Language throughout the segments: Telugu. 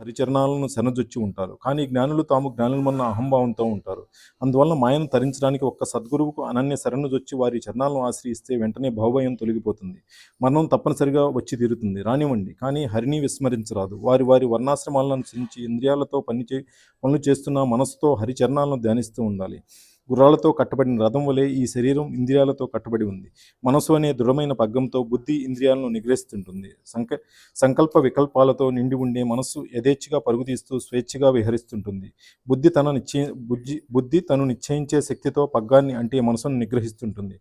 హరిచరణాలను శనజొచ్చి ఉంటారు. కానీ జ్ఞానులు తాము జ్ఞానులమన్న అహంభావంతో ఉంటారు. అందువల్ల మాయను తరించడానికి ఒక్క సద్గురువుకు అనన్య శరణుజొచ్చి వారి చరణాలను ఆశ్రయిస్తే వెంటనే భావభయం తొలగిపోతుంది. మరణం తప్పనిసరిగా వచ్చి తీరుతుంది. రానివ్వండి. కానీ హరిని విస్మరించరాదు. వారి వారి వర్ణాశ్రమాలను అనుసరించి ఇంద్రియాలతో పని చే పనులు చేస్తున్న మనసుతో హరిచరణాలను ధ్యానిస్తూ ఉండాలి. గుర్రాలతో కట్టబడిన రథం వలె ఈ శరీరం ఇంద్రియాలతో కట్టబడి ఉంది. మనసు అనే దృఢమైన పగ్గంతో బుద్ధి ఇంద్రియాలను నిగ్రహిస్తుంటుంది. సంక సంకల్ప వికల్పాలతో నిండి ఉండే మనస్సు యథేచ్ఛగా పరుగుతీస్తూ స్వేచ్ఛగా విహరిస్తుంటుంది. బుద్ధి తన నిశ్చయ బుద్ధి బుద్ధి తను నిశ్చయించే శక్తితో పగ్గాన్ని అంటే మనసును నిగ్రహిస్తుంటుంది.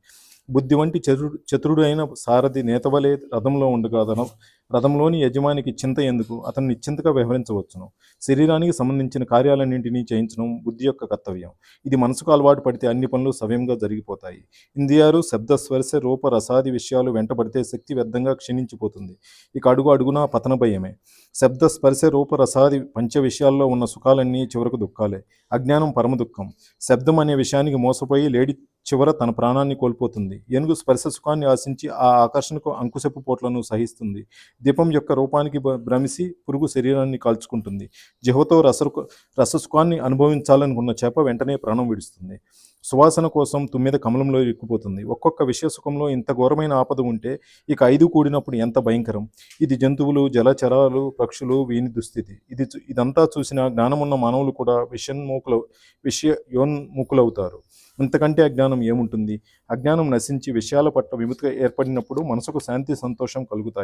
బుద్ధి వంటి చతురు చతురుడైన సారథి నేతవలే రథంలో ఉండగా అతను రథంలోని యజమానికి చింత ఎందుకు? అతను నిశ్చింతగా వ్యవహరించవచ్చును. శరీరానికి సంబంధించిన కార్యాలన్నింటినీ చేయించడం బుద్ధి యొక్క కర్తవ్యం. ఇది మనసుకు అలవాటు పడితే అన్ని పనులు సవ్యంగా జరిగిపోతాయి. ఇంద్రియాలు శబ్ద స్పర్శ రూప రసాది విషయాలు వెంటబడితే శక్తి వ్యర్థంగా క్షీణించిపోతుంది. ఇక అడుగు అడుగునా పతన భయమే. శబ్ద స్పర్శ రూప రసాది పంచ విషయాల్లో ఉన్న సుఖాలన్నీ చివరకు దుఃఖాలే. అజ్ఞానం పరమ దుఃఖం. శబ్దం అనే విషయానికి మోసపోయి లేడి చివర తన ప్రాణాన్ని కోల్పోతుంది. ఏనుగు స్పర్శ సుఖాన్ని ఆశించి ఆ ఆకర్షణకు అంకుశపు పోట్లను సహిస్తుంది. దీపం యొక్క రూపానికి భ- భ్రమిసి పురుగు శరీరాన్ని కాల్చుకుంటుంది. జిహ్వతో రస రససుఖాన్ని అనుభవించాలనుకున్న చేప వెంటనే ప్రాణం విడుస్తుంది. సువాసన కోసం తుమ్మెద కమలంలో ఇరుక్కుపోతుంది. ఒక్కొక్క విషయ సుఖంలో ఇంత ఘోరమైన ఆపద ఉంటే ఇక ఐదు కూడినప్పుడు ఎంత భయంకరం. ఇది జంతువులు జలచరాలు పక్షులు వీని దుస్థితి. ఇది చూ- ఇదంతా చూసిన జ్ఞానమున్న మానవులు కూడా విషన్మూకుల విషయ యోన్ముఖులవుతారు ఇంతకంటే అజ్ఞానం ఏముంటుంది? అజ్ఞానం నశించి విషయాల పట్ల విముఖత ఏర్పడినప్పుడు మనసుకు శాంతి సంతోషం కలుగుతాయి.